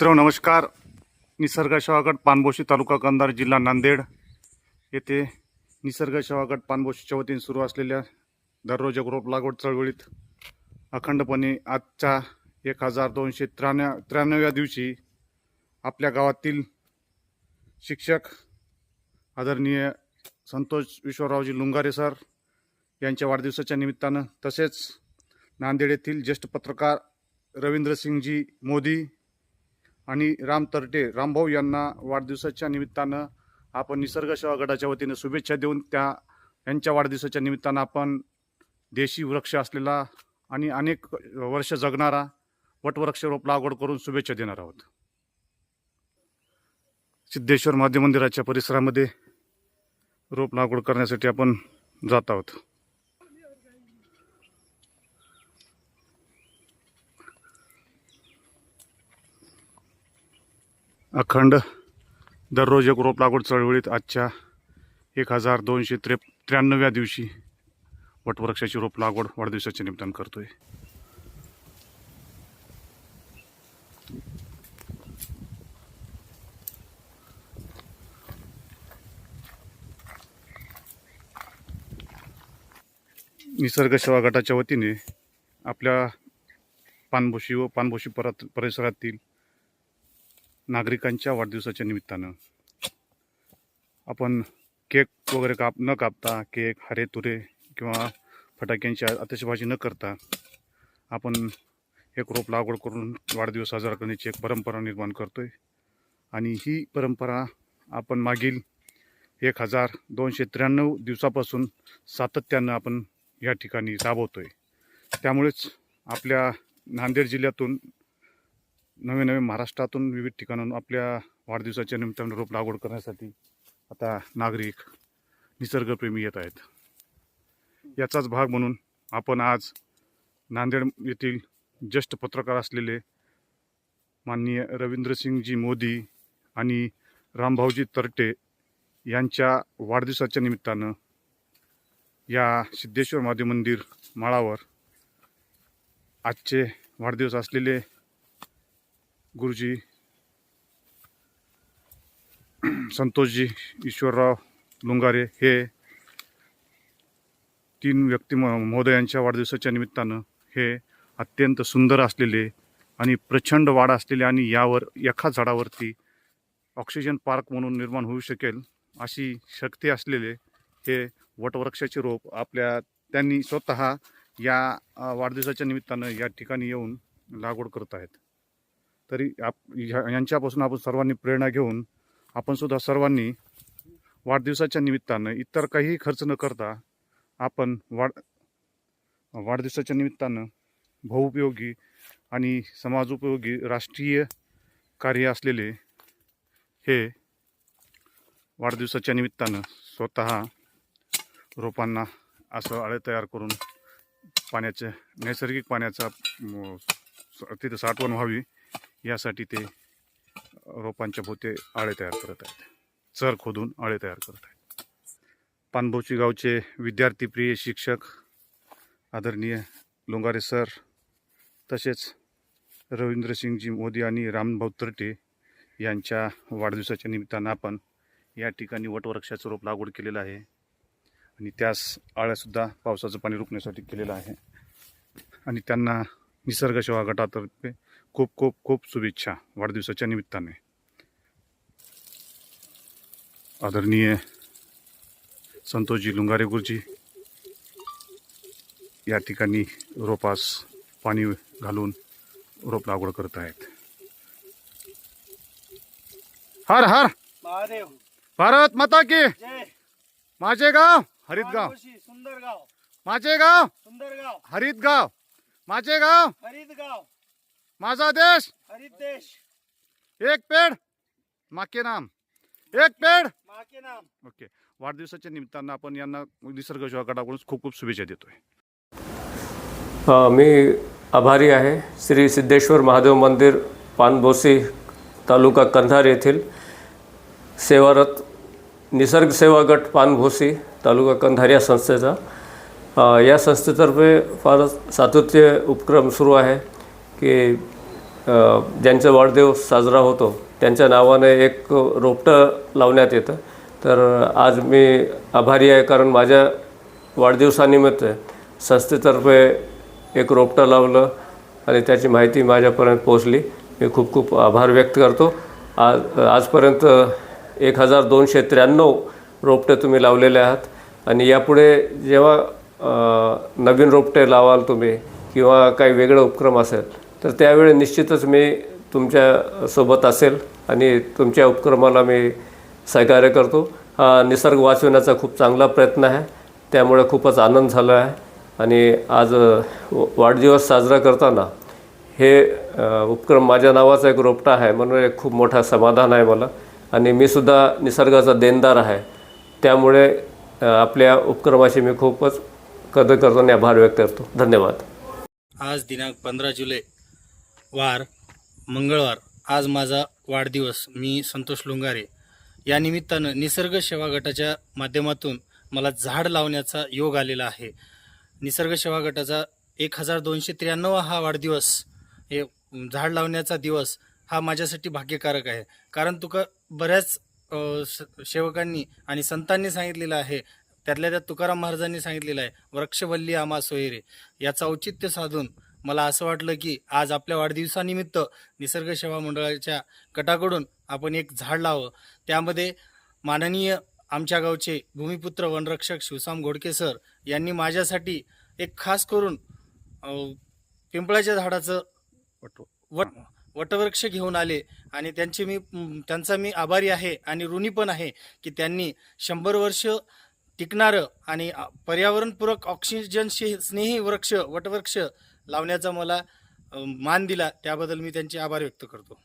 मित्र नमस्कार. निसर्ग शवागड पानबोशी तालुका कंधार जिल्हा नांदेड येथे निसर्ग शवागड पानबोशीच्या वतीने सुरू असलेल्या दररोज रोप लागवड चळवळीत अखंडपणे आजच्या एक हजार दोनशे त्र्याण्णव त्र्याण्णव्या दिवशी आपल्या गावातील शिक्षक आदरणीय संतोष विश्वरावजी लुंगारे सर यांच्या वाढदिवसाच्या निमित्तानं तसेच नांदेड येथील ज्येष्ठ पत्रकार रवींद्रसिंगजी मोदी आणि राम तरटे रामभाऊ यांना वाढदिवसाच्या निमित्तानं आपण निसर्ग सेवा गटाच्या वतीनं शुभेच्छा देऊन त्या यांच्या वाढदिवसाच्या निमित्तानं आपण देशी वृक्ष असलेला आणि अनेक वर्ष जगणारा वटवृक्ष रोप लागवड करून शुभेच्छा देणार आहोत. सिद्धेश्वर महादेव मंदिराच्या परिसरामध्ये रोप लागवड करण्यासाठी आपण जात आहोत. अखंड दररोज एक रोप लागवड चळवळीत आजच्या एक हजार दोनशे त्रे त्र्याण्णव्या दिवशी वटवृक्षाची रोप लागवड वाढदिवसाचे निमित्तानं करतोय. निसर्ग सेवा गटाच्या वतीने आपल्या पानभोशी व पानभोशी परत परिसरातील नागरिकांच्या वाढदिवसाच्या निमित्तानं. आपण केक वगैरे काप न कापता केक हरे तुरे किंवा फटाक्यांची आतिषबाजी न करता आपण एक रोप लागवड करून वाढदिवस साजरा करण्याची एक परंपरा निर्माण करतोय. आणि ही परंपरा आपण मागील एक हजार दोनशे त्र्याण्णव दिवसापासून सातत्यानं आपण या ठिकाणी राबवतोय. त्यामुळेच आपल्या नांदेड जिल्ह्यातून नवे नवे महाराष्ट्रातून विविध ठिकाणाहून आपल्या वाढदिवसाच्या निमित्तानं रोप लागवड करण्यासाठी आता नागरिक निसर्गप्रेमी येत आहेत. याचाच भाग म्हणून आपण आज नांदेड येथील ज्येष्ठ पत्रकार असलेले माननीय रवींद्रसिंगजी मोदी आणि रामभाऊजी तरटे यांच्या वाढदिवसाच्या निमित्तानं या सिद्धेश्वर महादेव मंदिर माळावर आजचे वाढदिवस असलेले गुरुजी संतोषजी ईश्वरराव लुंगारे हे तीन व्यक्ती म- महोदयांच्या वाढदिवसाच्या निमित्तानं हे अत्यंत सुंदर असलेले आणि प्रचंड वाढ असलेले आणि यावर एका झाडावरती ऑक्सिजन पार्क म्हणून निर्माण होऊ शकेल अशी शक्ती असलेले हे वटवृक्षाचे रोप आपल्या त्यांनी स्वतः या वाढदिवसाच्या निमित्तानं या ठिकाणी येऊन लागवड करत आहेत. तरी आप ह्या- यांच्यापासून आपण सर्वांनी प्रेरणा घेऊन आपण सुद्धा सर्वांनी वाढदिवसाच्या निमित्तानं इतर काही खर्च न करता आपण वाढ वाढदिवसाच्या निमित्तानं बहुउपयोगी आणि समाजोपयोगी राष्ट्रीय कार्य असलेले हे वाढदिवसाच्या निमित्तानं स्वतः रोपांना असं आळे तयार करून पाण्याचे नैसर्गिक पाण्याचा तिथं साठवण व्हावी. यासाठी ते रोपांच्या भोवते आळे तयार करत आहेत. चर खोदून आळे तयार करत आहेत. पानभोची गावचे विद्यार्थीप्रिय शिक्षक आदरणीय लोंगारे सर तसेच रवींद्रसिंगजी मोदी आणि रामभाऊ तरटे यांच्या वाढदिवसाच्या निमित्तानं आपण या ठिकाणी वटवृक्षाचं रोप लागवड केलेलं आहे. आणि त्यास आळ्यासुद्धा पावसाचं पाणी रोखण्यासाठी केलेलं आहे. आणि त्यांना निसर्ग सेवा गटातर्फे खूप खूप खूप शुभेच्छा वाढदिवसाच्या निमित्ताने. आदरणीय संतोषजी लुंगारे गुरुजी या ठिकाणी रोपास पाणी घालून रोप लागवड करत आहेत. हर हर! भारत माता की! माझे गाव हरित गाव सुंदर गाव माझे गाव सुंदर गाव हरित गाव माझे गाव हरित गाव माझा देश. हरित देश एक पेड. माके नाम. एक पेड. माँ के नाम. ओके. वाढदिवसाच्या निमित्तानं आपण यांना निसर्ग सेवा गटाकडून खूप खूप शुभेच्छा देतोय. अ, मी आभारी आहे. श्री सिद्धेश्वर महादेव मंदिर पानभोसी तालुका कंधार येथील सेवारत निसर्ग सेवा गट पानभोसी तालुका कंधार या संस्थेचा. अ, या संस्थेतर्फे फारच सातत्य उपक्रम सुरू आहे की ज्यांचा वाढदिवस साजरा होतो त्यांच्या नावाने एक रोपटं लावण्यात येतं. तर आज मी आभारी आहे कारण माझ्या वाढदिवसानिमित्त संस्थेतर्फे एक रोपटं लावलं आणि त्याची माहिती माझ्यापर्यंत पोहोचली. मी खूप खूप आभार व्यक्त करतो. आज आजपर्यंत एक हजार दोनशे त्र्याण्णव रोपटे तुम्ही लावलेले आहात आणि यापुढे जेव्हा नवीन रोपटे लावाल तुम्ही किंवा काही वेगळं उपक्रम असेल तर त्यावेळी निश्चितच मी तुमच्यासोबत असेल आणि तुमच्या उपक्रमाला मी सहकार्य करतो. हा निसर्ग वाचवण्याचा खूप चांगला प्रयत्न आहे. त्यामुळे खूपच आनंद झाला आहे. आणि आज व- वाढदिवस साजरा करताना हे उपक्रम माझ्या नावाचा एक रोपटा आहे. म्हणून एक खूप मोठा समाधान आहे मला. आणि मी सुद्धा निसर्गाचा देणदार आहे. त्यामुळे आपल्या उपक्रमाशी मी खूपच कदर करतो आणि आभार व्यक्त करतो. धन्यवाद. आज दिनांक पंधरा जुलै वार मंगळवार आज माझा वाढदिवस मी संतोष लुंगारे. या निमित्तानं निसर्ग सेवा गटाच्या माध्यमातून मला झाड लावण्याचा योग आलेला आहे. निसर्ग सेवा गटाचा एक हजार दोनशे त्र्याण्णव हा वाढदिवस हे झाड लावण्याचा दिवस हा माझ्यासाठी भाग्यकारक आहे. कारण तुका बऱ्याच स- सेवकांनी आणि संतांनी सांगितलेलं आहे त्यातल्या त्यात तुकाराम महाराजांनी सांगितलेलं आहे वृक्षवल्ली आम्हा सोयरे. याचं औचित्य साधून मला असं वाटलं की आज आपल्या वाढदिवसानिमित्त निसर्ग सेवा मंडळाच्या गटाकडून आपण एक झाड लावं. त्यामध्ये माननीय आमच्या गावचे भूमिपुत्र वनरक्षक शिवसाम घोडके सर यांनी माझ्यासाठी एक खास करून पिंपळाच्या झाडाचं वट वटवृक्ष घेऊन आले आणि त्यांचे मी त्यांचा मी आभारी आहे आणि ऋणी पण आहे की त्यांनी शंभर वर्ष टिकणारं आणि पर्यावरणपूरक ऑक्सिजन स्नेही वृक्ष वटवृक्ष लावण्याचा मला मान दिला त्याबद्दल मी त्यांचे आभार व्यक्त करतो.